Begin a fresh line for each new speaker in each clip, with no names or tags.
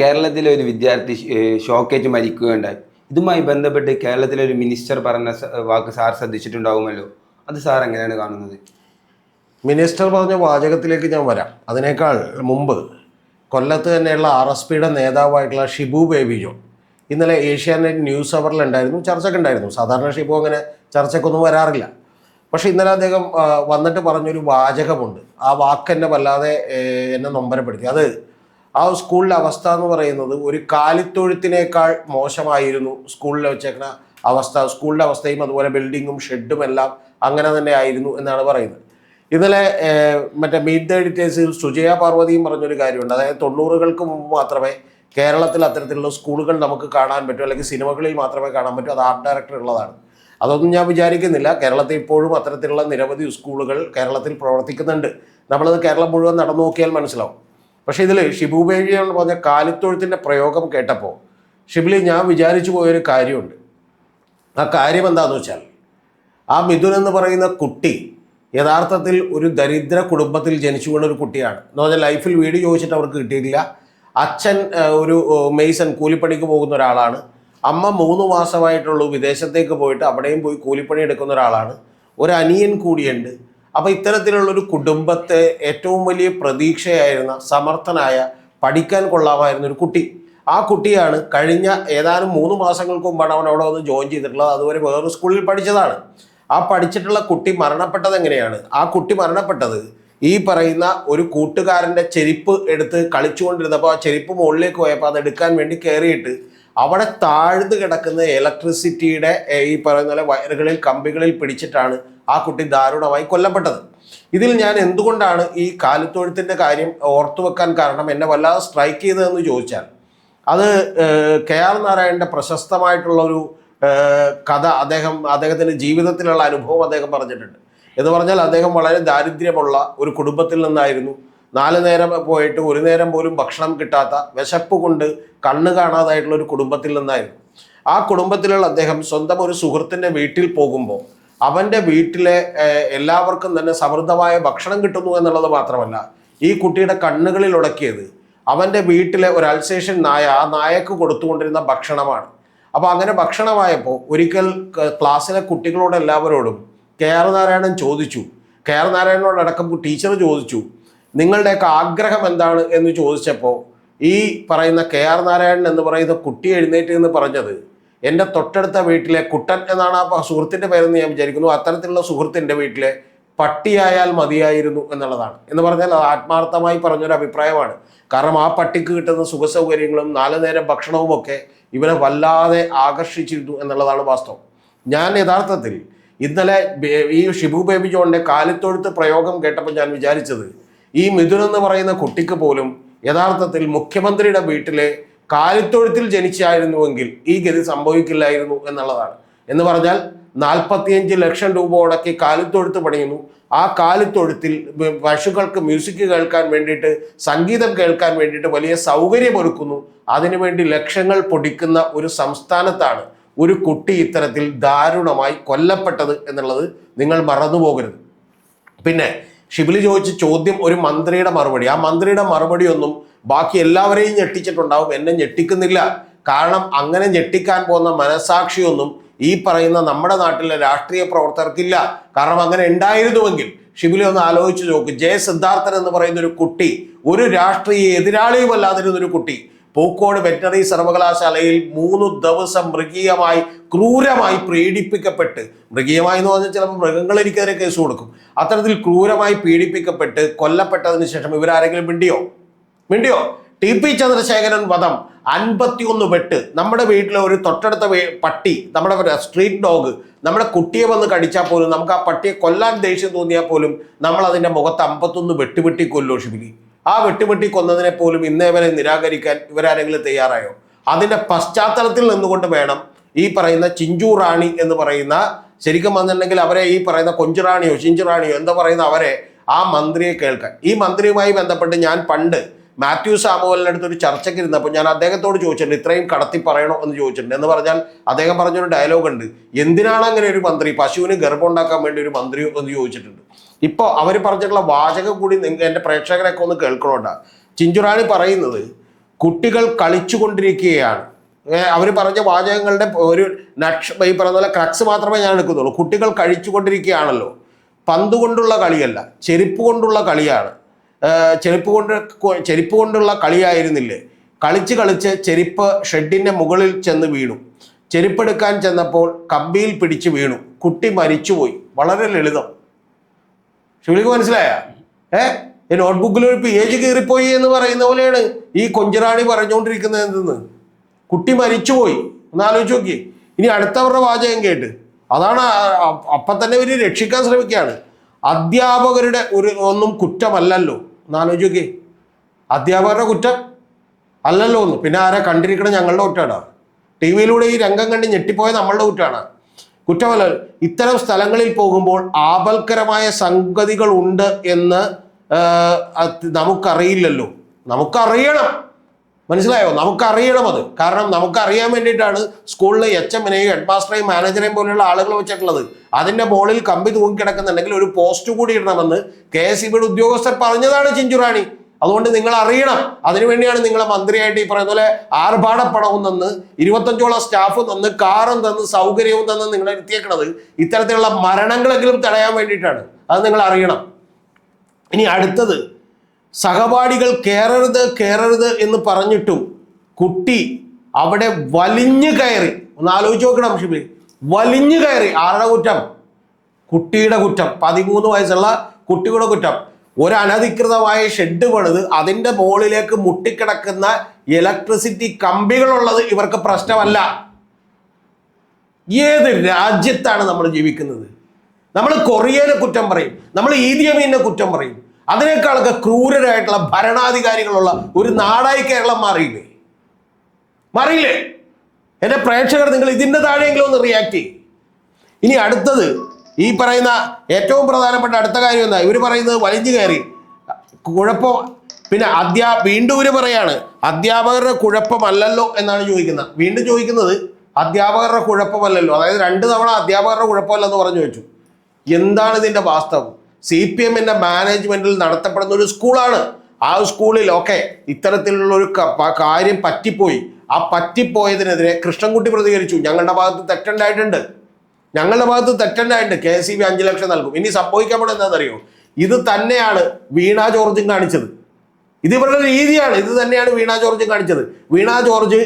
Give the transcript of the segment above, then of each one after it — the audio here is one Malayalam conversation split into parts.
കേരളത്തിലെ ഒരു വിദ്യാർത്ഥി ഷോക്കേറ്റ് മരിക്കുകയുണ്ടായി. ഇതുമായി ബന്ധപ്പെട്ട് കേരളത്തിലെ ഒരു മിനിസ്റ്റർ പറഞ്ഞ വാക്ക് സാർ ശ്രദ്ധിച്ചിട്ടുണ്ടാവുമല്ലോ? അത് സാർ എങ്ങനെയാണ് കാണുന്നത്?
മിനിസ്റ്റർ പറഞ്ഞ വാചകത്തിലേക്ക് ഞാൻ വരാം. അതിനേക്കാൾ മുമ്പ് കൊല്ലത്ത് തന്നെയുള്ള ആർ എസ് പിയുടെ നേതാവായിട്ടുള്ള ഷിബു ബേബി ജോൺ. ഇന്നലെ ഏഷ്യാനെറ്റ് ന്യൂസ് അവറിലുണ്ടായിരുന്നു ചർച്ചയ്ക്ക് ഉണ്ടായിരുന്നു. സാധാരണ ഷിബു അങ്ങനെ ചർച്ചയ്ക്കൊന്നും വരാറില്ല. പക്ഷേ ഇന്നലെ അദ്ദേഹം വന്നിട്ട് പറഞ്ഞൊരു വാചകമുണ്ട്. ആ വാക്ക് എന്നെ വല്ലാതെ എന്നെ നൊമ്പരപ്പെടുത്തി. അത് ആ സ്കൂളിലെ അവസ്ഥ എന്ന് പറയുന്നത് ഒരു കാലിത്തൊഴുത്തിനേക്കാൾ മോശമായിരുന്നു സ്കൂളിൽ വെച്ചേക്കുന്ന അവസ്ഥ. സ്കൂളിന്റെ അവസ്ഥയും അതുപോലെ ബിൽഡിങ്ങും ഷെഡും എല്ലാം അങ്ങനെ തന്നെ ആയിരുന്നു എന്നാണ് പറയുന്നത്. ഇന്നലെ മറ്റേ മീറ്റ് ദ എഡിറ്റേഴ്സിൽ സുജയ പാർവതിയും പറഞ്ഞൊരു കാര്യമുണ്ട്. അതായത് തൊണ്ണൂറുകൾക്ക് മുമ്പ് മാത്രമേ കേരളത്തിൽ അത്തരത്തിലുള്ള സ്കൂളുകൾ നമുക്ക് കാണാൻ പറ്റൂ അല്ലെങ്കിൽ സിനിമകളിൽ മാത്രമേ കാണാൻ പറ്റൂ. അത് ആർട്ട് ഡയറക്ടർ ഉള്ളതാണ്. അതൊന്നും ഞാൻ വിചാരിക്കുന്നില്ല. കേരളത്തിൽ ഇപ്പോഴും അത്തരത്തിലുള്ള നിരവധി സ്കൂളുകൾ കേരളത്തിൽ പ്രവർത്തിക്കുന്നുണ്ട്. നമ്മളത് കേരളം മുഴുവൻ നടന്നു നോക്കിയാൽ മനസ്സിലാവും. പക്ഷേ ഇതിൽ ഷിബു എന്ന് പറഞ്ഞ കാലിത്തൊഴുത്തിന്റെ പ്രയോഗം കേട്ടപ്പോൾ ഷിബിലി ഞാൻ വിചാരിച്ചു പോയൊരു കാര്യമുണ്ട്. ആ കാര്യം എന്താണെന്ന് വെച്ചാൽ ആ മിഥുൻ എന്ന് പറയുന്ന കുട്ടി യഥാർത്ഥത്തിൽ ഒരു ദരിദ്ര കുടുംബത്തിൽ ജനിച്ചു വീണ ഒരു കുട്ടിയാണ്. എന്ന് പറഞ്ഞാൽ ലൈഫിൽ വീട് ചോദിച്ചിട്ട് അവർക്ക് കിട്ടിയിട്ടില്ല. അച്ഛൻ ഒരു മെയ്സൺ കൂലിപ്പണിക്ക് പോകുന്ന ഒരാളാണ്. അമ്മ മൂന്ന് മാസമായിട്ടുള്ളൂ വിദേശത്തേക്ക് പോയിട്ട് അവിടെയും പോയി കൂലിപ്പണി എടുക്കുന്ന ഒരാളാണ്. ഒരു അനിയൻ കൂടിയുണ്ട്. അപ്പോൾ ഇത്തരത്തിലുള്ള ഒരു കുടുംബത്തെ ഏറ്റവും വലിയ പ്രതീക്ഷയായിരുന്ന സമർത്ഥനായ പഠിക്കാൻ കൊള്ളാമായിരുന്ന ഒരു കുട്ടി. ആ കുട്ടിയാണ് കഴിഞ്ഞ ഏതാനും മൂന്ന് മാസങ്ങൾക്ക് മുമ്പാണ് അവൻ അവിടെ വന്ന് ജോയിൻ ചെയ്തിട്ടുള്ളത്. അതുവരെ വേറൊരു സ്കൂളിൽ പഠിച്ചതാണ്. ആ പഠിച്ചിട്ടുള്ള കുട്ടി മരണപ്പെട്ടത് എങ്ങനെയാണ്? ആ കുട്ടി മരണപ്പെട്ടത് ഈ പറയുന്ന ഒരു കൂട്ടുകാരന്റെ ചെരുപ്പ് എടുത്ത് കളിച്ചുകൊണ്ടിരുന്നപ്പോൾ ആ ചെരുപ്പ് മുകളിലേക്ക് പോയപ്പോൾ അത് എടുക്കാൻ വേണ്ടി കയറിയിട്ട് അവിടെ താഴ്ന്നു കിടക്കുന്ന ഇലക്ട്രിസിറ്റിയുടെ ഈ പറയുന്ന വയറുകളിൽ കമ്പികളിൽ പിടിച്ചിട്ടാണ് ആ കുട്ടി ദാരുണമായി കൊല്ലപ്പെട്ടത്. ഇതിൽ ഞാൻ എന്തുകൊണ്ടാണ് ഈ കാലിത്തൊഴുത്തിന്റെ കാര്യം ഓർത്തു വെക്കാൻ കാരണം എന്നെ വല്ലാതെ സ്ട്രൈക്ക് ചെയ്തതെന്ന് ചോദിച്ചാൽ അത് കെ ആർ നാരായണന്റെ പ്രശസ്തമായിട്ടുള്ളൊരു കഥ അദ്ദേഹം അദ്ദേഹത്തിന്റെ ജീവിതത്തിലുള്ള അനുഭവം അദ്ദേഹം പറഞ്ഞിട്ടുണ്ട്. എന്ന് പറഞ്ഞാൽ അദ്ദേഹം വളരെ ദാരിദ്ര്യമുള്ള ഒരു കുടുംബത്തിൽ നിന്നായിരുന്നു. നാല് നേരം പോയിട്ട് ഒരു നേരം പോലും ഭക്ഷണം കിട്ടാത്ത വിശപ്പ് കൊണ്ട് കണ്ണ് കാണാതായിട്ടുള്ള ഒരു കുടുംബത്തിൽ നിന്നായിരുന്നു. ആ കുടുംബത്തിലുള്ള അദ്ദേഹം സ്വന്തം ഒരു സുഹൃത്തിന്റെ വീട്ടിൽ പോകുമ്പോൾ അവന്റെ വീട്ടിലെ എല്ലാവർക്കും തന്നെ സമൃദ്ധമായ ഭക്ഷണം കിട്ടുന്നു എന്നുള്ളത് മാത്രമല്ല ഈ കുട്ടിയുടെ കണ്ണുകളിൽ ഉടക്കിയത് അവന്റെ വീട്ടിലെ ഒരു അൽസേഷൻ നായ ആ നായക്ക് കൊടുത്തുകൊണ്ടിരുന്ന ഭക്ഷണമാണ്. അപ്പോൾ അങ്ങനെ ഭക്ഷണമായപ്പോൾ ഒരിക്കൽ ക്ലാസ്സിലെ കുട്ടികളോട് എല്ലാവരോടും കെ ആർ നാരായണൻ ചോദിച്ചു. കെ ആർ നാരായണനോടടക്കം ടീച്ചർ ചോദിച്ചു നിങ്ങളുടെയൊക്കെ ആഗ്രഹം എന്താണ്? എന്ന് ചോദിച്ചപ്പോൾ ഈ പറയുന്ന കെ ആർ നാരായണൻ എന്ന് പറയുന്ന കുട്ടി എഴുന്നേറ്റ് എന്ന് പറഞ്ഞത് എന്റെ തൊട്ടടുത്ത വീട്ടിലെ കുട്ടൻ എന്നാണ് ആ സുഹൃത്തിന്റെ പേരെന്ന് ഞാൻ വിചാരിക്കുന്നു. അത്തരത്തിലുള്ള സുഹൃത്തിന്റെ വീട്ടിലെ പട്ടിയായാൽ മതിയായിരുന്നു എന്നുള്ളതാണ്. എന്ന് പറഞ്ഞാൽ അത് ആത്മാർത്ഥമായി പറഞ്ഞൊരു അഭിപ്രായമാണ്. കാരണം ആ പട്ടിക്ക് കിട്ടുന്ന സുഖസൗകര്യങ്ങളും നാല് നേരം ഭക്ഷണവും ഒക്കെ ഇവനെ വല്ലാതെ ആകർഷിച്ചിരുന്നു എന്നുള്ളതാണ് വാസ്തവം. ഞാൻ യഥാർത്ഥത്തിൽ ഇന്നലെ ഈ ഷിബു ബേബി ജോണിന്റെ കാലിത്തൊഴുത്ത് പ്രയോഗം കേട്ടപ്പോൾ ഞാൻ വിചാരിച്ചത് ഈ മിഥുൻ എന്ന് പറയുന്ന കുട്ടിക്ക് പോലും യഥാർത്ഥത്തിൽ മുഖ്യമന്ത്രിയുടെ വീട്ടിലെ കാലിത്തൊഴുത്തിൽ ജനിച്ചായിരുന്നുവെങ്കിൽ ഈ ഗതി സംഭവിക്കില്ലായിരുന്നു എന്നുള്ളതാണ്. എന്ന് പറഞ്ഞാൽ നാൽപ്പത്തിയഞ്ച് ലക്ഷം രൂപ മുടക്കി കാലിത്തൊഴുത്ത് പണിയുന്നു. ആ കാലിത്തൊഴുത്തിൽ പശുക്കൾക്ക് മ്യൂസിക് കേൾക്കാൻ വേണ്ടിയിട്ട് സംഗീതം കേൾക്കാൻ വേണ്ടിയിട്ട് വലിയ സൗകര്യമൊരുക്കുന്നു. അതിനുവേണ്ടി ലക്ഷങ്ങൾ പൊടിക്കുന്ന ഒരു സംസ്ഥാനത്താണ് ഒരു കുട്ടി ഇത്തരത്തിൽ ദാരുണമായി കൊല്ലപ്പെട്ടത് എന്നുള്ളത് നിങ്ങൾ മറന്നുപോകരുത്. പിന്നെ ഷിബിലി ചോദിച്ച ചോദ്യം ഒരു മന്ത്രിയുടെ മറുപടി. ആ മന്ത്രിയുടെ മറുപടി ഒന്നും ബാക്കി എല്ലാവരെയും ഞെട്ടിച്ചിട്ടുണ്ടാവും. എന്നെ ഞെട്ടിക്കുന്നില്ല. കാരണം അങ്ങനെ ഞെട്ടിക്കാൻ പോകുന്ന മനസാക്ഷിയൊന്നും ഈ പറയുന്ന നമ്മുടെ നാട്ടിലെ രാഷ്ട്രീയ പ്രവർത്തകർക്കില്ല. കാരണം അങ്ങനെ ഉണ്ടായിരുന്നുവെങ്കിൽ ഷിബിലി ഒന്ന് ആലോചിച്ച് നോക്ക്. ജയ സിദ്ധാർത്ഥൻ എന്ന് പറയുന്ന ഒരു കുട്ടി ഒരു രാഷ്ട്രീയ എതിരാളിയുമല്ലാതിരുന്ന ഒരു കുട്ടി പൂക്കോട് വെറ്ററിനറി സർവകലാശാലയിൽ മൂന്ന് ദിവസം മൃഗീയമായി ക്രൂരമായി പീഡിപ്പിക്കപ്പെട്ട് മൃഗീയമായി എന്ന് പറഞ്ഞാൽ ചിലപ്പോൾ മൃഗങ്ങൾ എനിക്കെതിരെ കേസ് കൊടുക്കും. അത്തരത്തിൽ ക്രൂരമായി പീഡിപ്പിക്കപ്പെട്ട് കൊല്ലപ്പെട്ടതിന് ശേഷം ഇവരാരെങ്കിലും മിണ്ടിയോ? മിണ്ടിയോ? ടി പി ചന്ദ്രശേഖരൻ വധം അൻപത്തിയൊന്ന് വെട്ട്. നമ്മുടെ വീട്ടിലെ ഒരു തൊട്ടടുത്ത പട്ടി നമ്മുടെ സ്ട്രീറ്റ് ഡോഗ് നമ്മുടെ കുട്ടിയെ വന്ന് കടിച്ചാൽ പോലും നമുക്ക് ആ പട്ടിയെ കൊല്ലാൻ ദേഷ്യം തോന്നിയാൽ പോലും നമ്മൾ അതിന്റെ മുഖത്ത് അമ്പത്തൊന്ന് വെട്ടുവെട്ടി കൊല്ലോ ഷിബിലി? ആ വെട്ടുവെട്ടി കൊന്നതിനെ പോലും ഇന്നേ വരെ നിരാകരിക്കാൻ ഇവരാരെങ്കിലും തയ്യാറായോ? അതിന്റെ പശ്ചാത്തലത്തിൽ നിന്നുകൊണ്ട് വേണം ഈ പറയുന്ന ചിഞ്ചു റാണി എന്ന് പറയുന്ന ശരിക്കും വന്നിട്ടുണ്ടെങ്കിൽ അവരെ ഈ പറയുന്ന കൊഞ്ചുറാണിയോ ചിഞ്ചുറാണിയോ എന്താ പറയുന്ന അവരെ ആ മന്ത്രിയെ കേൾക്കാൻ. ഈ മന്ത്രിയുമായി ബന്ധപ്പെട്ട് ഞാൻ പണ്ട് മാത്യു സാമുവലിന്റെ അടുത്ത് ഒരു ചർച്ചയ്ക്ക് ഇരുന്നപ്പോൾ ഞാൻ അദ്ദേഹത്തോട് ചോദിച്ചിട്ടുണ്ട് ഇത്രയും കടത്തി പറയണോ എന്ന് ചോദിച്ചിട്ടുണ്ട്. എന്ന് പറഞ്ഞാൽ അദ്ദേഹം പറഞ്ഞൊരു ഡയലോഗ് ഉണ്ട്. എന്തിനാണ് അങ്ങനെ ഒരു മന്ത്രി പശുവിന് ഗർഭം ഉണ്ടാക്കാൻ വേണ്ടി ഒരു മന്ത്രിയോ എന്ന് ചോദിച്ചിട്ടുണ്ട്. ഇപ്പോൾ അവർ പറഞ്ഞിട്ടുള്ള വാചകം കൂടി നിങ്ങൾ എന്റെ പ്രേക്ഷകരൊക്കെ ഒന്ന് കേൾക്കണോണ്ട ചിഞ്ചുറാണി പറയുന്നത് കുട്ടികൾ കളിച്ചുകൊണ്ടിരിക്കുകയാണ്. അവർ പറഞ്ഞ വാചകങ്ങളുടെ ഒരു നക്ഷ ഈ പറഞ്ഞ പോലെ ക്രക്സ് മാത്രമേ ഞാൻ എടുക്കുന്നുള്ളൂ. കുട്ടികൾ കഴിച്ചുകൊണ്ടിരിക്കുകയാണല്ലോ. പന്തുകൊണ്ടുള്ള കളിയല്ല ചെരുപ്പ് കൊണ്ടുള്ള കളിയാണ്. ചെരുപ്പ് കൊണ്ട് ചെരുപ്പ് കൊണ്ടുള്ള കളിയായിരുന്നില്ലേ? കളിച്ച് കളിച്ച് ചെരുപ്പ് ഷെഡിന്റെ മുകളിൽ ചെന്ന് വീണു. ചെരുപ്പെടുക്കാൻ ചെന്നപ്പോൾ കമ്പിയിൽ പിടിച്ച് വീണു. കുട്ടി മരിച്ചുപോയി. വളരെ ലളിതം. ശിവലിക്ക് മനസ്സിലായ? ഏ? ഈ നോട്ട്ബുക്കിൽ ഒരു പേജ് കീറിപ്പോയി എന്ന് പറയുന്ന പോലെയാണ് ഈ കൊഞ്ചിറാണി പറഞ്ഞുകൊണ്ടിരിക്കുന്നത് എന്തെന്ന്? കുട്ടി മരിച്ചുപോയി. ഒന്ന് ആലോചിച്ച് നോക്കി. ഇനി അടുത്തവരുടെ വാചകം കേട്ട്. അതാണ് അപ്പം തന്നെ ഇവർ രക്ഷിക്കാൻ ശ്രമിക്കുകയാണ്. അധ്യാപകരുടെ ഒരു ഒന്നും കുറ്റമല്ലല്ലോ. നോക്കി അധ്യാപകരുടെ കുറ്റം അല്ലല്ലോ ഒന്ന് പിന്നെ ആരാ കണ്ടിരിക്കണം ഞങ്ങളുടെ കുറ്റമാണ് ടി വിയിലൂടെ ഈ രംഗം കണ്ട് ഞെട്ടിപ്പോയ നമ്മളുടെ കുറ്റമാണ് കുറ്റമല്ല ഇത്തരം സ്ഥലങ്ങളിൽ പോകുമ്പോൾ ആപൽക്കരമായ സംഗതികൾ ഉണ്ട് എന്ന് നമുക്കറിയില്ലല്ലോ. നമുക്കറിയണം. മനസ്സിലായോ? നമുക്കറിയണം അത്. കാരണം നമുക്കറിയാൻ വേണ്ടിയിട്ടാണ് സ്കൂളിലെ എച്ച് എമ്മിനെയും ഹെഡ് മാസ്റ്ററെയും മാനേജറെയും പോലെയുള്ള ആളുകൾ വെച്ചിട്ടുള്ളത് അതിന്റെ മുകളിൽ കമ്പി തൂങ്ങിക്കിടക്കുന്നുണ്ടെങ്കിൽ ഒരു പോസ്റ്റ് കൂടി ഇടണമെന്ന് കെ എസ് ഇ ഉദ്യോഗസ്ഥർ പറഞ്ഞതാണ് ചിഞ്ചുറാണി. അതുകൊണ്ട് നിങ്ങൾ അറിയണം. അതിനുവേണ്ടിയാണ് നിങ്ങളെ മന്ത്രിയായിട്ട് ഈ പറയുന്ന പോലെ ആർഭാടപ്പണവും തന്ന് ഇരുപത്തഞ്ചോളം സ്റ്റാഫും തന്ന് കാറും തന്ന് സൗകര്യവും തന്ന് നിങ്ങളെ എത്തിയേക്കണത് ഇത്തരത്തിലുള്ള മരണങ്ങളെങ്കിലും തടയാൻ വേണ്ടിയിട്ടാണ്. അത് നിങ്ങൾ അറിയണം. ഇനി അടുത്തത് സഹപാഠികൾ കയറരുത് കയറരുത് എന്ന് പറഞ്ഞിട്ടും കുട്ടി അവിടെ വലിഞ്ഞു കയറി ഒന്ന് ആലോചിച്ച് നോക്കണം ഷിബി വലിഞ്ഞു കയറി ആരുടെ കുറ്റം? കുട്ടിയുടെ കുറ്റം. പതിമൂന്ന് വയസ്സുള്ള കുട്ടിയുടെ കുറ്റം. ഒരു അനധികൃതമായ ഷെഡ് പണിത് അതിന്റെ മുകളിലേക്ക് മുട്ടിക്കിടക്കുന്ന ഇലക്ട്രിസിറ്റി കമ്പികളുള്ളത് ഇവർക്ക് പ്രശ്നമല്ല. ഏത് രാജ്യത്താണ് നമ്മൾ ജീവിക്കുന്നത്? നമ്മൾ കൊറിയനെ കുറ്റം പറയും. നമ്മൾ ഈദിയമീനെ കുറ്റം പറയും. അതിനേക്കാളൊക്കെ ക്രൂരരായിട്ടുള്ള ഭരണാധികാരികളുള്ള ഒരു നാടായി കേരളം മാറിയില്ലേ? മാറിയില്ലേ? എന്റെ പ്രേക്ഷകർ നിങ്ങൾ ഇതിന്റെ താഴെയെങ്കിലും ഒന്ന് റിയാക്ട് ചെയ്യും. ഇനി അടുത്തത് ഈ പറയുന്ന ഏറ്റവും പ്രധാനപ്പെട്ട അടുത്ത കാര്യം എന്താ? ഇവർ പറയുന്നത് വലിഞ്ഞു കയറി. കുഴപ്പം പിന്നെ അധ്യാ വീണ്ടും ഇവർ പറയാണ് അധ്യാപകരുടെ കുഴപ്പമല്ലല്ലോ എന്നാണ് ചോദിക്കുന്നത്. വീണ്ടും ചോദിക്കുന്നത് അധ്യാപകരുടെ കുഴപ്പമല്ലല്ലോ. അതായത് രണ്ട് തവണ അധ്യാപകരുടെ കുഴപ്പമല്ലെന്ന് പറഞ്ഞു വെച്ചു എന്താണ് ഇതിന്റെ വാസ്തവം? സി പി എമ്മിന്റെ മാനേജ്മെന്റിൽ നടത്തപ്പെടുന്ന ഒരു സ്കൂളാണ്. ആ സ്കൂളിൽ ഓക്കെ ഇത്തരത്തിലുള്ള ഒരു കാര്യം പറ്റിപ്പോയി. ആ പറ്റിപ്പോയതിനെതിരെ കൃഷ്ണൻകുട്ടി പ്രതികരിച്ചു. ഞങ്ങളുടെ ഭാഗത്ത് തെറ്റുണ്ടായിട്ടുണ്ട്. ഞങ്ങളുടെ ഭാഗത്ത് തെറ്റുണ്ടായിട്ടുണ്ട്. കെ എസ് ഇ ബി അഞ്ച് ലക്ഷം നൽകും. ഇനി സംഭവിക്കാൻ പോണത് എന്താണെന്നറിയോ? ഇത് തന്നെയാണ് വീണ ജോർജും കാണിച്ചത്. ഇത് ഇവരുടെ രീതിയാണ്. ഇത് തന്നെയാണ് വീണ ജോർജ് കാണിച്ചത്. വീണ ജോർജ്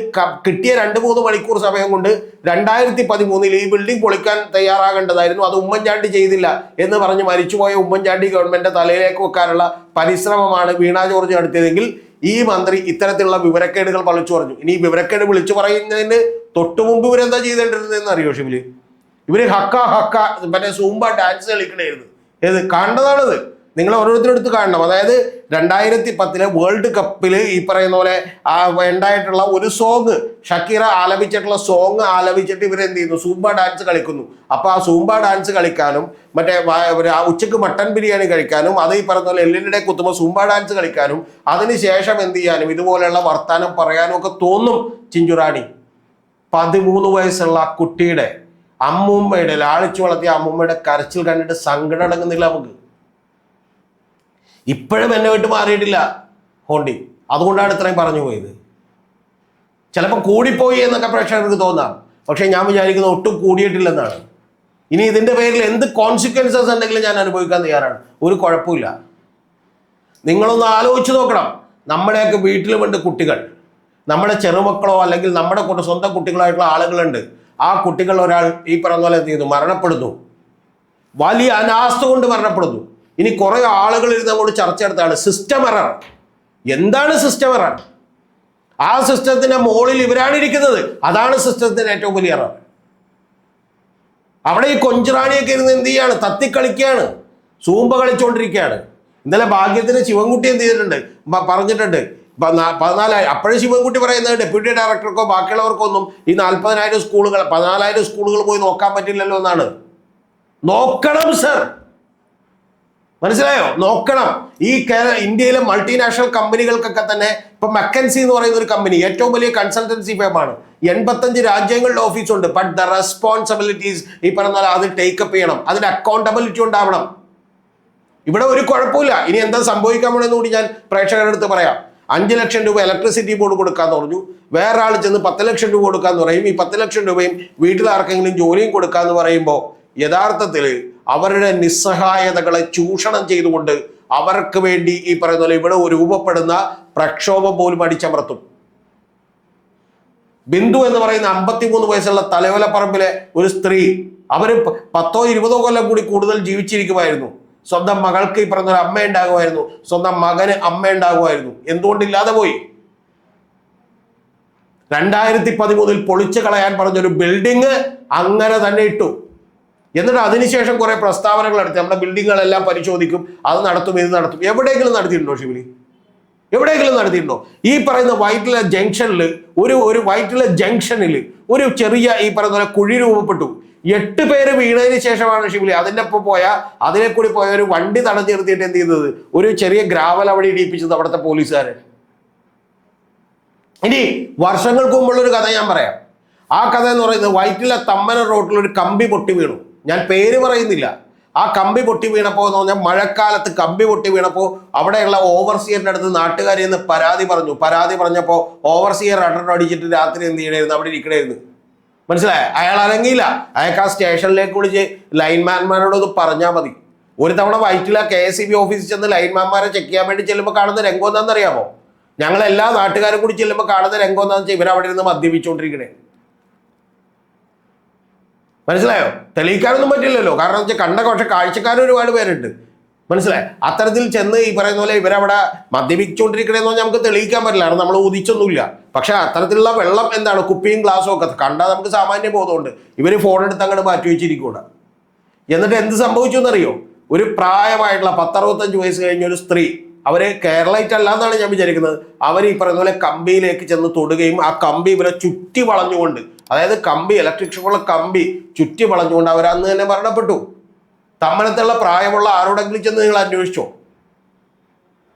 കിട്ടിയ രണ്ട് മൂന്ന് മണിക്കൂർ സമയം കൊണ്ട് രണ്ടായിരത്തി പതിമൂന്നിൽ ഈ ബിൽഡിംഗ് പൊളിക്കാൻ തയ്യാറാകേണ്ടതായിരുന്നു. അത് ഉമ്മൻചാണ്ടി ചെയ്തില്ല എന്ന് പറഞ്ഞ് മരിച്ചുപോയ ഉമ്മൻചാണ്ടി ഗവൺമെന്റ് തലയിലേക്ക് വെക്കാനുള്ള പരിശ്രമമാണ് വീണ ജോർജ് നടത്തിയതെങ്കിൽ ഈ മന്ത്രി ഇത്തരത്തിലുള്ള വിവരക്കേടുകൾ പളിച്ചു പറഞ്ഞു. ഇനി വിവരക്കേട് വിളിച്ചു പറയുന്നതിന് തൊട്ടു മുമ്പ് ഇവരെന്താ ചെയ്തേണ്ടിരുന്നതെന്ന് അറിയോ ഷിബിൽ? ഇവർ ഹക്ക ഹക്ക മറ്റേ സൂമ്പ ഡാൻസ് കളിക്കണായിരുന്നു. ഏത്? കണ്ടതാണത്. നിങ്ങൾ ഓരോരുത്തരും എടുത്ത് കാണണം. അതായത് രണ്ടായിരത്തി പത്തിലെ വേൾഡ് കപ്പിൽ ഈ പറയുന്ന പോലെ ആ ഉണ്ടായിട്ടുള്ള ഒരു സോങ് ഷക്കീറ ആലപിച്ചിട്ടുള്ള സോങ് ആലപിച്ചിട്ട് ഇവരെന്ത് ചെയ്യുന്നു? സൂമ്പ ഡാൻസ് കളിക്കുന്നു. അപ്പൊ ആ സൂമ്പ ഡാൻസ് കളിക്കാനും മറ്റേ ഉച്ചയ്ക്ക് മട്ടൻ ബിരിയാണി കഴിക്കാനും അത് ഈ പറയുന്ന പോലെ എല്ലിനിടെ കുത്തുമ്പോൾ സൂമ്പ ഡാൻസ് കളിക്കാനും അതിനുശേഷം എന്ത് ചെയ്യാനും ഇതുപോലെയുള്ള വർത്താനം പറയാനും ഒക്കെ തോന്നും ചിഞ്ചുറാണി. പതിമൂന്ന് വയസ്സുള്ള ആ കുട്ടിയുടെ അമ്മൂമ്മയുടെ ലാളിച്ചു വളർത്തിയ അമ്മൂമ്മയുടെ കരച്ചിൽ കണ്ടിട്ട് സങ്കടം അടങ്ങുന്നില്ല നമുക്ക്. ഇപ്പോഴും എന്നെ വിട്ട് മാറിയിട്ടില്ല ഹോണ്ടി. അതുകൊണ്ടാണ് ഇത്രയും പറഞ്ഞു പോയത്. ചിലപ്പോൾ കൂടിപ്പോയി എന്നൊക്കെ പ്രേക്ഷകർക്ക് തോന്നാം. പക്ഷേ ഞാൻ വിചാരിക്കുന്നത് ഒട്ടും കൂടിയിട്ടില്ലെന്നാണ്. ഇനി ഇതിന്റെ പേരിൽ എന്ത് കോൺസിക്വൻസസ് ഉണ്ടെങ്കിലും ഞാൻ അനുഭവിക്കാൻ തയ്യാറാണ്. ഒരു കുഴപ്പമില്ല. നിങ്ങളൊന്ന് ആലോചിച്ച് നോക്കണം. നമ്മുടെയൊക്കെ വീട്ടിലുമുണ്ട് കുട്ടികൾ. നമ്മുടെ ചെറുമക്കളോ അല്ലെങ്കിൽ നമ്മുടെ കൂടെ സ്വന്തം കുട്ടികളായിട്ടുള്ള ആളുകളുണ്ട്. ആ കുട്ടികൾ ഒരാൾ ഈ പറഞ്ഞ പോലെ എന്ത് ചെയ്യുന്നു? മരണപ്പെടുന്നു. വലിയ അനാസ്ഥ കൊണ്ട് മരണപ്പെടുന്നു. ഇനി കുറെ ആളുകൾ ഇരുന്ന് അങ്ങോട്ട് ചർച്ച എടുത്താണ് സിസ്റ്റം എറർ എന്താണ് സിസ്റ്റം എറർ ആ സിസ്റ്റത്തിന്റെ മുകളിൽ ഇവരാണ് ഇരിക്കുന്നത്. അതാണ് സിസ്റ്റത്തിന്റെ ഏറ്റവും വലിയ എറർ അവിടെ ഈ കൊഞ്ചിറാണിയൊക്കെ ഇരുന്ന് എന്ത് ചെയ്യാണ്? തത്തിക്കളിക്കുകയാണ്. സൂമ്പ കളിച്ചുകൊണ്ടിരിക്കുകയാണ്. ഇന്നലെ ഭാഗ്യത്തിന് ശിവൻകുട്ടി എന്ത് ചെയ്തിട്ടുണ്ട്? പറഞ്ഞിട്ടുണ്ട്. പതിനാ- പതിനാലായിരം അപ്പോഴും ശിവൻകുട്ടി പറയുന്നത് ഡെപ്യൂട്ടി ഡയറക്ടർക്കോ ബാക്കിയുള്ളവർക്കോ ഒന്നും ഈ നാൽപ്പതിനായിരം സ്കൂളുകൾ പതിനാലായിരം സ്കൂളുകൾ പോയി നോക്കാൻ പറ്റില്ലല്ലോ എന്നാണ്. നോക്കണം സർ മനസ്സിലായോ? നോക്കണം. ഈ ഇന്ത്യയിലെ മൾട്ടിനാഷണൽ കമ്പനികൾക്കൊക്കെ തന്നെ ഇപ്പൊ മെക്കൻസി എന്ന് പറയുന്ന ഒരു കമ്പനി ഏറ്റവും വലിയ കൺസൾട്ടൻസി ഫേം ആണ്. എൺപത്തഞ്ച് രാജ്യങ്ങളിൽ ഓഫീസുണ്ട് ബട്ട് ദ റെസ്പോൺസിബിലിറ്റീസ് ഈ പറഞ്ഞാൽ അത് അത് ടേക്കപ്പ് ചെയ്യണം. അതിന് അക്കൗണ്ടബിലിറ്റി ഉണ്ടാവണം. ഇവിടെ ഒരു കുഴപ്പമില്ല. ഇനി എന്താ സംഭവിക്കാൻ പോണെന്ന് കൂടി ഞാൻ പ്രേക്ഷകരുടെ അടുത്ത് പറയാം. അഞ്ച് ലക്ഷം രൂപ ഇലക്ട്രിസിറ്റി ബോർഡ് കൊടുക്കാന്ന് പറഞ്ഞു. വേറെ ആൾ ചെന്ന് പത്ത് ലക്ഷം രൂപ കൊടുക്കാന്ന് പറയും. ഈ പത്ത് ലക്ഷം രൂപയും വീട്ടിൽ ആർക്കെങ്കിലും ജോലിയും കൊടുക്കാന്ന് പറയുമ്പോൾ യഥാർത്ഥത്തിൽ അവരുടെ നിസ്സഹായതകളെ ചൂഷണം ചെയ്തുകൊണ്ട് അവർക്ക് വേണ്ടി ഈ പറയുന്ന പോലെ ഇവിടെ രൂപപ്പെടുന്ന പ്രക്ഷോഭം പോലും അടിച്ചമർത്തും. ബിന്ദു എന്ന് പറയുന്ന അമ്പത്തിമൂന്ന് വയസ്സുള്ള തലയോലപ്പറമ്പിലെ ഒരു സ്ത്രീ അവർ പത്തോ ഇരുപതോ കൊല്ലം കൂടി കൂടുതൽ ജീവിച്ചിരിക്കുമായിരുന്നു. സ്വന്തം മകൾക്ക് ഈ പറഞ്ഞ ഒരു അമ്മ ഉണ്ടാകുമായിരുന്നു. സ്വന്തം മകന് അമ്മ ഉണ്ടാകുമായിരുന്നു. എന്തുകൊണ്ടില്ലാതെ പോയി? രണ്ടായിരത്തി പതിമൂന്നിൽ പൊളിച്ചു കളയാൻ പറഞ്ഞൊരു ബിൽഡിങ് അങ്ങനെ തന്നെ ഇട്ടു. എന്നിട്ട് അതിനുശേഷം കുറെ പ്രസ്താവനകൾ നടത്തി. നമ്മുടെ ബിൽഡിങ്ങുകളെല്ലാം പരിശോധിക്കും. അത് നടത്തും ഇത് നടത്തും. എവിടെയെങ്കിലും നടത്തിയിട്ടുണ്ടോ ശിവലി എവിടെയെങ്കിലും നടത്തിയിട്ടുണ്ടോ? ഈ പറയുന്ന വൈറ്റില ജംഗ്ഷനിൽ ഒരു ഒരു വൈറ്റില ജംഗ്ഷനിൽ ഒരു ചെറിയ ഈ പറയുന്ന പോലെ കുഴി രൂപപ്പെട്ടു. എട്ട് പേര് വീണതിന് ശേഷമാണ് ശിവലി അതിന്റെ ഒപ്പം പോയ അതിനെ കൂടി പോയ ഒരു വണ്ടി തടഞ്ഞു നിർത്തിയിട്ട് എന്ത് ചെയ്തത്? ഒരു ചെറിയ ഗ്രാവൽ അവിടെ ഇടിയിപ്പിച്ചത് അവിടുത്തെ പോലീസുകാരൻ ഇനി വർഷങ്ങൾക്ക് മുമ്പുള്ള ഒരു കഥ ഞാൻ പറയാം. ആ കഥ എന്ന് പറയുന്നത് വൈറ്റില തമ്മന റോട്ടിൽ ഒരു കമ്പി പൊട്ടി വീണു. ഞാൻ പേര് പറയുന്നില്ല. ആ കമ്പി പൊട്ടി വീണപ്പോൾ എന്ന് പറഞ്ഞാൽ മഴക്കാലത്ത് കമ്പി പൊട്ടി വീണപ്പോൾ അവിടെയുള്ള ഓവർസിയറിന്റെ അടുത്ത് നാട്ടുകാരിൽ നിന്ന് പരാതി പറഞ്ഞു. പരാതി പറഞ്ഞപ്പോൾ ഓവർസിയർ രണ്ടെണ്ണം അടിച്ചിട്ട് രാത്രി എന്ത് ചെയ്യണമായിരുന്നു അവിടെ ഇരിക്കണമായിരുന്നു മനസ്സിലായ? അയാൾ അനങ്ങിയില്ല. അയാൾക്ക് ആ സ്റ്റേഷനിലേക്ക് വിളിച്ച് ലൈൻമാൻമാരോട് ഒന്ന് പറഞ്ഞാൽ മതി. ഒരു തവണ Vyttila K S C B ഓഫീസിൽ ചെന്ന് ലൈൻമാൻമാരെ ചെക്ക് ചെയ്യാൻ വേണ്ടി ചെല്ലുമ്പോൾ കാണുന്ന രംഗം എന്താണെന്നറിയാമോ? ഞങ്ങൾ എല്ലാ നാട്ടുകാരും കൂടി ചെല്ലുമ്പോൾ കാണുന്ന രംഗം എന്താണെന്ന് വെച്ചാൽ ഇവരവിടെ ഇരുന്ന് മദ്യപിച്ചുകൊണ്ടിരിക്കണേ മനസ്സിലായോ? തെളിയിക്കാനൊന്നും പറ്റില്ലല്ലോ. കാരണം വെച്ചാൽ കണ്ട കുറച്ച് കാഴ്ചക്കാർ ഒരുപാട് പേരുണ്ട്. മനസ്സിലായോ? അത്തരത്തിൽ ചെന്ന് ഈ പറയുന്ന പോലെ ഇവരവിടെ മദ്യപിച്ചുകൊണ്ടിരിക്കണേന്ന് പറഞ്ഞാൽ നമുക്ക് തെളിയിക്കാൻ പറ്റില്ല. കാരണം നമ്മൾ ഉദിച്ചൊന്നുമില്ല പക്ഷെ അത്തരത്തിലുള്ള വെള്ളം എന്താണ്? കുപ്പിയും ഗ്ലാസ്സും ഒക്കെ കണ്ടാൽ നമുക്ക് സാമാന്യ ബോധമുണ്ട്. ഇവർ ഫോൺ എടുത്ത് അങ്ങോട്ട് മാറ്റി വെച്ചിരിക്കൂടെ എന്നിട്ട് എന്ത് സംഭവിച്ചു എന്നറിയോ? ഒരു പ്രായമായിട്ടുള്ള പത്തറുപത്തഞ്ച് വയസ്സ് കഴിഞ്ഞ ഒരു സ്ത്രീ അവർ കേരളൈറ്റ് അല്ല എന്നാണ് ഞാൻ വിചാരിക്കുന്നത്. അവർ ഈ പറയുന്ന പോലെ കമ്പിയിലേക്ക് ചെന്ന് തൊടുകയും ആ കമ്പി ഇവരെ ചുറ്റി വളഞ്ഞുകൊണ്ട് അതായത് കമ്പി ഇലക്ട്രിക് ഷോക്കുള്ള കമ്പി ചുറ്റി വളഞ്ഞുകൊണ്ട് അവർ അന്ന് തന്നെ മരണപ്പെട്ടു. തമ്മനത്തുള്ള പ്രായമുള്ള ആരോടെങ്കിലും ചെന്ന് നിങ്ങൾ അന്വേഷിച്ചോ?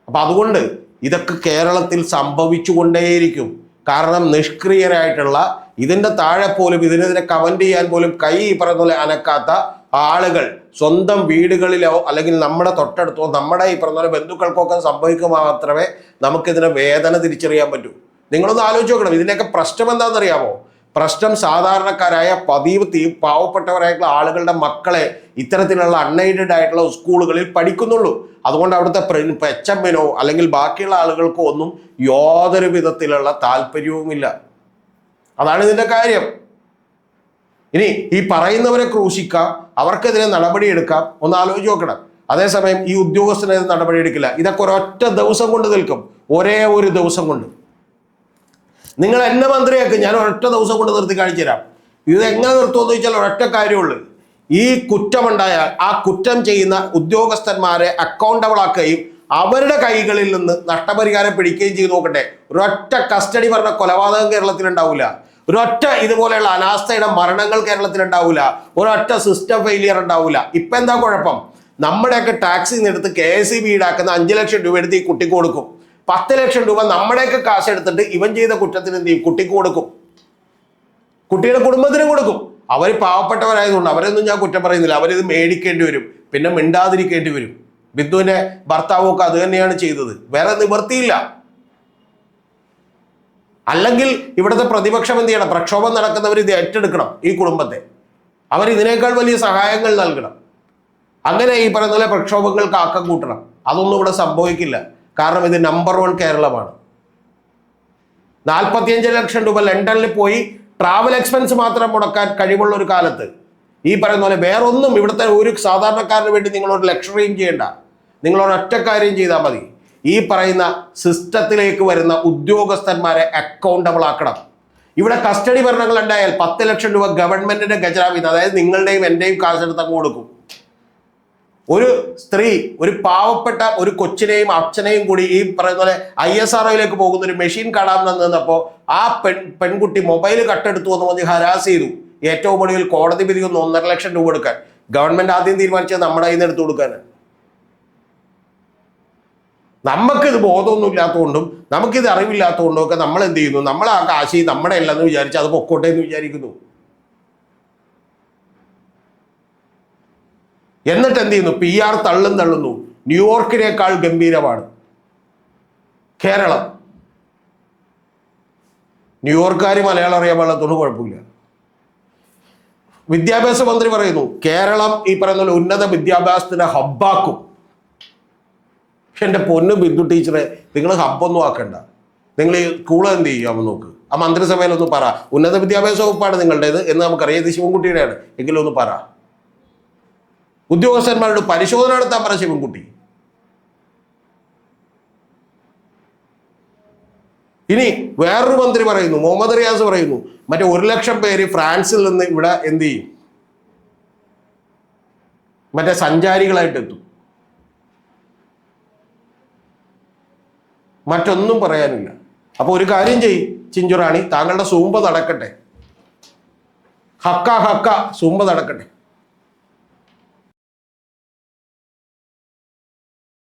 അപ്പൊ അതുകൊണ്ട് ഇതൊക്കെ കേരളത്തിൽ സംഭവിച്ചുകൊണ്ടേയിരിക്കും. കാരണം നിഷ്ക്രിയരായിട്ടുള്ള ഇതിന്റെ താഴെ പോലും ഇതിനെതിരെ കമന്റ് ചെയ്യാൻ പോലും കൈ ഈ പറയുന്ന പോലെ അനക്കാത്ത ആളുകൾ സ്വന്തം വീടുകളിലോ അല്ലെങ്കിൽ നമ്മുടെ തൊട്ടടുത്തോ നമ്മുടെ ഈ പറഞ്ഞ ബന്ധുക്കൾക്കൊക്കെ സംഭവിക്കുക മാത്രമേ നമുക്കിതിനെ വേദന തിരിച്ചറിയാൻ പറ്റൂ. നിങ്ങളൊന്ന് ആലോചിച്ച് നോക്കണം. ഇതിന്റെയൊക്കെ പ്രശ്നം എന്താണെന്നറിയാമോ? പ്രശ്നം സാധാരണക്കാരായ പതിവ് തീ പാവപ്പെട്ടവരായിട്ടുള്ള ആളുകളുടെ മക്കളെ ഇത്തരത്തിലുള്ള അൺഎയ്ഡഡ് ആയിട്ടുള്ള സ്കൂളുകളിൽ പഠിക്കുന്നുള്ളൂ. അതുകൊണ്ട് അവിടുത്തെ എച്ച് എമ്മിനോ അല്ലെങ്കിൽ ബാക്കിയുള്ള ആളുകൾക്കോ ഒന്നും യാതൊരു വിധത്തിലുള്ള താല്പര്യവുമില്ല. അതാണ് ഇതിന്റെ കാര്യം. ഇനി ഈ പറയുന്നവരെ ക്രൂശിക്കാം അവർക്കെതിരെ നടപടിയെടുക്കാം ഒന്ന് ആലോചിച്ച് നോക്കണം. അതേസമയം ഈ ഉദ്യോഗസ്ഥനെതിരെ നടപടിയെടുക്കില്ല. ഇതൊക്കെ ഒരൊറ്റ ദിവസം കൊണ്ട് നിൽക്കും. ഒരേ ഒരു ദിവസം കൊണ്ട്. നിങ്ങൾ എന്നെ മന്ത്രിയാക്കും ഞാൻ ഒരൊറ്റ ദിവസം കൊണ്ട് നിർത്തി കാണിച്ചു തരാം ഇത് എങ്ങനെ നിർത്തുമെന്ന് ചോദിച്ചാൽ ഒരൊറ്റ കാര്യമുള്ളൂ. ഈ കുറ്റമുണ്ടായാൽ ആ കുറ്റം ചെയ്യുന്ന ഉദ്യോഗസ്ഥന്മാരെ അക്കൗണ്ടബിൾ ആക്കുകയും അവരുടെ കൈകളിൽ നിന്ന് നഷ്ടപരിഹാരം പിടിക്കുകയും ചെയ്തു നോക്കട്ടെ. ഒരൊറ്റ കസ്റ്റഡി പറഞ്ഞ കൊലപാതകം കേരളത്തിൽ ഉണ്ടാവില്ല ഒരൊറ്റ ഇതുപോലെയുള്ള അനാസ്ഥയുടെ മരണങ്ങൾ കേരളത്തിൽ ഉണ്ടാവില്ല ഒരൊറ്റ സിസ്റ്റം ഫെയിലിയർ ഉണ്ടാവില്ല ഇപ്പൊ എന്താ കുഴപ്പം? നമ്മുടെയൊക്കെ ടാക്സിൽ നിന്ന് എടുത്ത് കെ എസ് ഇ ബി ഈടാക്കുന്ന അഞ്ച് ലക്ഷം രൂപ എടുത്ത് ഈ കുട്ടിക്ക് കൊടുക്കും. പത്ത് ലക്ഷം രൂപ നമ്മുടെയൊക്കെ കാശ് എടുത്തിട്ട് ഇവൻ ചെയ്ത കുറ്റത്തിന് എന്ത് ചെയ്യും? കുട്ടിക്ക് കൊടുക്കും. കുട്ടിയുടെ കുടുംബത്തിനും കൊടുക്കും. അവർ പാവപ്പെട്ടവരായതുകൊണ്ട് അവരൊന്നും ഞാൻ കുറ്റം പറയുന്നില്ല. അവരിത് മേടിക്കേണ്ടി വരും. പിന്നെ മിണ്ടാതിരിക്കേണ്ടി വരും. ബിന്ദുവിന്റെ ഭർത്താവൊക്കെ അത് തന്നെയാണ് ചെയ്തത്. വേറെ നിവർത്തിയില്ല അല്ലെങ്കിൽ ഇവിടുത്തെ പ്രതിപക്ഷം എന്ത് ചെയ്യണം? പ്രക്ഷോഭം നടക്കുന്നവർ ഇത് ഏറ്റെടുക്കണം ഈ കുടുംബത്തെ. അവർ ഇതിനേക്കാൾ വലിയ സഹായങ്ങൾ നൽകണം. അങ്ങനെ ഈ പറയുന്ന പോലെ പ്രക്ഷോഭങ്ങൾക്ക് ആക്കം കൂട്ടണം. അതൊന്നും ഇവിടെ സംഭവിക്കില്ല. കാരണം ഇത് നമ്പർ വൺ കേരളമാണ്. നാൽപ്പത്തിയഞ്ച് ലക്ഷം രൂപ ലണ്ടനിൽ പോയി ട്രാവൽ എക്സ്പെൻസ് മാത്രം മുടക്കാൻ കഴിവുള്ള ഒരു കാലത്ത് ഈ പറയുന്ന പോലെ വേറൊന്നും ഇവിടുത്തെ ഒരു സാധാരണക്കാരന് വേണ്ടി നിങ്ങളോട് ലക്ഷറിയും ചെയ്യേണ്ട. നിങ്ങളോട് ഒറ്റ കാര്യം ചെയ്താൽ മതി. ഈ പറയുന്ന സിസ്റ്റത്തിലേക്ക് വരുന്ന ഉദ്യോഗസ്ഥന്മാരെ അക്കൗണ്ടബിൾ ആക്കണം. ഇവിടെ കസ്റ്റഡി ഭരണങ്ങൾ ഉണ്ടായാൽ പത്ത് ലക്ഷം രൂപ ഗവൺമെന്റിന്റെ ഖജനാവിൽ നിന്ന് അതായത് നിങ്ങളുടെയും എന്റെയും കാശെടുത്ത് അങ്ങ് കൊടുക്കും. ഒരു സ്ത്രീ ഒരു പാവപ്പെട്ട ഒരു കൊച്ചിനെയും അച്ഛനെയും കൂടി ഈ പറയുന്ന പോലെ ഐ എസ് ആർ ഒയിലേക്ക് പോകുന്ന ഒരു മെഷീൻ കാണാൻ നിന്നപ്പോൾ ആ പെൺ പെൺകുട്ടി മൊബൈൽ കട്ടെടുത്തു എന്ന് പറഞ്ഞ് ഹരാസ് ചെയ്തു. ഏറ്റവും ഒടുവിൽ കോടതി വിധി ഒന്ന് ഒന്നര ലക്ഷം രൂപ കൊടുക്കാൻ. ഗവൺമെന്റ് ആദ്യം തീരുമാനിച്ചത് നമ്മുടെ കയ്യിൽ നിന്ന് എടുത്തു കൊടുക്കാനാണ്. നമുക്കിത് ബോധമൊന്നും ഇല്ലാത്തതുകൊണ്ടും നമുക്കിത് അറിവില്ലാത്തതുകൊണ്ടും ഒക്കെ നമ്മൾ എന്ത് ചെയ്യുന്നു നമ്മൾ ആ കാശി നമ്മുടെ അല്ലെന്ന് വിചാരിച്ച് അത് പൊക്കോട്ടെ എന്ന് വിചാരിക്കുന്നു. എന്നിട്ട് എന്ത് ചെയ്യുന്നു പി ആർ തള്ളും തള്ളുന്നു. ന്യൂയോർക്കിനേക്കാൾ ഗംഭീരമാണ്. കേരളം. ന്യൂയോർക്കാർ മലയാളം അറിയാൻ പാടില്ലാത്തതുകൊണ്ട് കുഴപ്പമില്ല. വിദ്യാഭ്യാസ മന്ത്രി പറയുന്നു കേരളം ഈ പറയുന്ന ഉന്നത വിദ്യാഭ്യാസത്തിന്റെ ഹബ്ബാക്കും എന്റെ പൊന്ന് ബിന്ദു ടീച്ചറെ നിങ്ങൾ ഹബ്ബൊന്നും ആക്കണ്ട. നിങ്ങൾ ഈ സ്കൂൾ എന്ത് ചെയ്യാമെന്ന് നോക്ക്. ആ മന്ത്രിസഭയിലൊന്ന് പറ. ഉന്നത വിദ്യാഭ്യാസ വകുപ്പാണ് നിങ്ങളുടേത് എന്ന് നമുക്കറിയാം. ഇത് ശിവൻകുട്ടിയുടെയാണ്. എങ്കിലും ഒന്ന് പറ. ഉദ്യോഗസ്ഥന്മാരോട് പരിശോധന നടത്താൻ പറ ശിവൻകുട്ടി. ഇനി വേറൊരു മന്ത്രി പറയുന്നു മുഹമ്മദ് റിയാസ് പറയുന്നു മറ്റേ ഒരു ലക്ഷം പേര് ഫ്രാൻസിൽ നിന്ന് ഇവിടെ എന്ത് ചെയ്യും? മറ്റേ സഞ്ചാരികളായിട്ട് എത്തും. മറ്റൊന്നും പറയാനില്ല. അപ്പൊ ഒരു കാര്യം ചെയ് ചിഞ്ചുറാണി താങ്കളുടെ സൂമ്പ നടക്കട്ടെ. ഹക്ക ഹക്ക സൂമ്പ നടക്കട്ടെ.